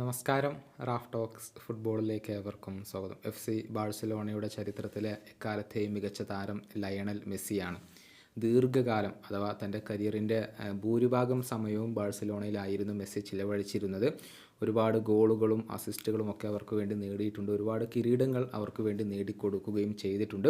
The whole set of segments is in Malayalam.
നമസ്കാരം. റാഫ് ടോക്സ് ഫുട്ബോളിലേക്ക് ഏവർക്കും സ്വാഗതം. എഫ് സി ബാഴ്സലോണയുടെ ചരിത്രത്തിലെ എക്കാലത്തെയും മികച്ച താരം ലയണൽ മെസ്സിയാണ്. ദീർഘകാലം അഥവാ തന്റെ കരിയറിന്റെ ഭൂരിഭാഗം സമയവും ബാഴ്സലോണയിലായിരുന്നു മെസ്സി ചിലവഴിച്ചിരുന്നത്. ഒരുപാട് ഗോളുകളും അസിസ്റ്റുകളും ഒക്കെ അവർക്ക് വേണ്ടി നേടിയിട്ടുണ്ട്. ഒരുപാട് കിരീടങ്ങൾ അവർക്ക് വേണ്ടി നേടിക്കൊടുക്കുകയും ചെയ്തിട്ടുണ്ട്.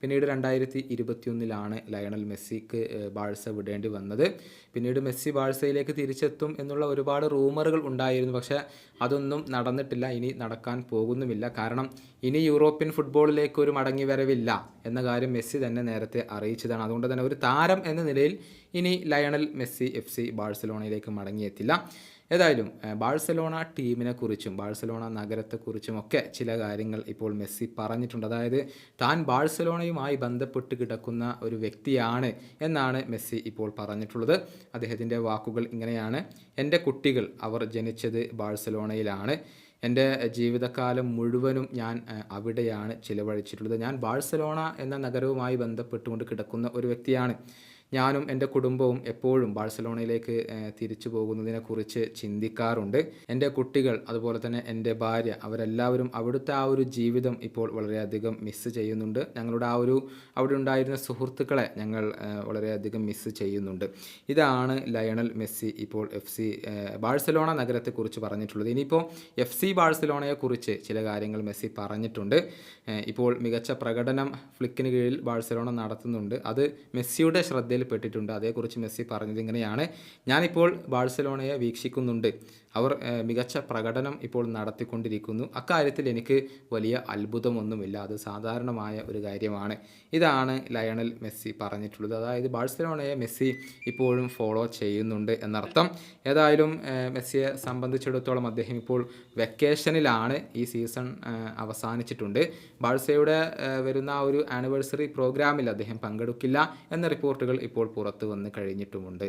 പിന്നീട് രണ്ടായിരത്തി ഇരുപത്തിയൊന്നിലാണ് ലയണൽ മെസ്സിക്ക് ബാഴ്സ വിടേണ്ടി വന്നത്. പിന്നീട് മെസ്സി ബാഴ്സയിലേക്ക് തിരിച്ചെത്തും എന്നുള്ള ഒരുപാട് റൂമറുകൾ ഉണ്ടായിരുന്നു. പക്ഷേ അതൊന്നും നടന്നിട്ടില്ല. ഇനി നടക്കാൻ പോകുന്നുമില്ല. കാരണം ഇനി യൂറോപ്യൻ ഫുട്ബോളിലേക്ക് ഒരു മടങ്ങി വരവില്ല എന്ന കാര്യം മെസ്സി തന്നെ നേരത്തെ അറിയിച്ചതാണ്. അതുകൊണ്ട് തന്നെ ഒരു താരം എന്ന നിലയിൽ ഇനി ലയണൽ മെസ്സി എഫ് സി ബാഴ്സലോണയിലേക്ക് മടങ്ങിയെത്തില്ല. ഏതായാലും ഏഹ്, ബാഴ്സലോണ ടീമിനെ കുറിച്ചും ബാഴ്സലോണ നഗരത്തെക്കുറിച്ചും ഒക്കെ ചില കാര്യങ്ങൾ ഇപ്പോൾ മെസ്സി പറഞ്ഞിട്ടുണ്ട്. അതായത് താൻ ബാഴ്സലോണയുമായി ബന്ധപ്പെട്ട് കിടക്കുന്ന ഒരു വ്യക്തിയാണ് എന്നാണ് മെസ്സി ഇപ്പോൾ പറഞ്ഞിട്ടുള്ളത്. അദ്ദേഹത്തിന്റെ വാക്കുകൾ ഇങ്ങനെയാണ്. എന്റെ കുട്ടികൾ അവർ ജനിച്ചത് ബാഴ്സലോണയിലാണ്. എന്റെ ജീവിതകാലം മുഴുവനും ഞാൻ അവിടെയാണ് ചിലവഴിച്ചിട്ടുള്ളത്. ഞാൻ ബാഴ്സലോണ എന്ന നഗരവുമായി ബന്ധപ്പെട്ടുകൊണ്ട് കിടക്കുന്ന ഒരു വ്യക്തിയാണ്. ഞാനും എന്റെ കുടുംബവും എപ്പോഴും ബാഴ്സലോണയിലേക്ക് തിരിച്ചു പോകുന്നതിനെക്കുറിച്ച് ചിന്തിക്കാറുണ്ട്. എന്റെ കുട്ടികൾ അതുപോലെ തന്നെ എന്റെ ഭാര്യ അവരെല്ലാവരും അവിടുത്തെ ആ ഒരു ജീവിതം ഇപ്പോൾ വളരെയധികം മിസ്സ് ചെയ്യുന്നുണ്ട്. ഞങ്ങളുടെ ആ ഒരു അവിടെ ഉണ്ടായിരുന്ന സുഹൃത്തുക്കളെ ഞങ്ങൾ വളരെയധികം മിസ്സ് ചെയ്യുന്നുണ്ട്. ഇതാണ് ലയണൽ മെസ്സി ഇപ്പോൾ എഫ് സി ബാഴ്സലോണ നഗരത്തെക്കുറിച്ച് പറഞ്ഞിട്ടുള്ളത്. ഇനിയിപ്പോൾ എഫ് സി ബാഴ്സലോണയെക്കുറിച്ച് ചില കാര്യങ്ങൾ മെസ്സി പറഞ്ഞിട്ടുണ്ട്. ഇപ്പോൾ മികച്ച പ്രകടനം ഫ്ലിക്കിന് കീഴിൽ ബാഴ്സലോണ നടത്തുന്നുണ്ട്. അത് മെസ്സിയുടെ ശ്രദ്ധയിൽപ്പെട്ടിട്ടുണ്ട് അതേക്കുറിച്ച് മെസ്സി പറഞ്ഞത് ഇങ്ങനെയാണ്. ഞാനിപ്പോൾ ബാഴ്സലോണയെ വീക്ഷിക്കുന്നുണ്ട്. അവർ മികച്ച പ്രകടനം ഇപ്പോൾ നടത്തിക്കൊണ്ടിരിക്കുന്നു. അക്കാര്യത്തിൽ എനിക്ക് വലിയ അത്ഭുതമൊന്നുമില്ല. അത് സാധാരണമായ ഒരു കാര്യമാണ്. ഇതാണ് ലയണൽ മെസ്സി പറഞ്ഞിട്ടുള്ളത്. അതായത് ബാഴ്സലോണയെ മെസ്സി ഇപ്പോഴും ഫോളോ ചെയ്യുന്നുണ്ട് എന്നർത്ഥം. ഏതായാലും മെസ്സിയെ സംബന്ധിച്ചിടത്തോളം അദ്ദേഹം ഇപ്പോൾ വെക്കേഷനിലാണ് ഈ സീസൺ അവസാനിച്ചിട്ടുണ്ട്. ബാഴ്സയുടെ വരുന്ന ഒരു ആനിവേഴ്സറി പ്രോഗ്രാമിൽ അദ്ദേഹം പങ്കെടുക്കില്ല എന്ന റിപ്പോർട്ടുകൾ ഇപ്പോൾ പുറത്തു വന്ന് കഴിഞ്ഞിട്ടുമുണ്ട്.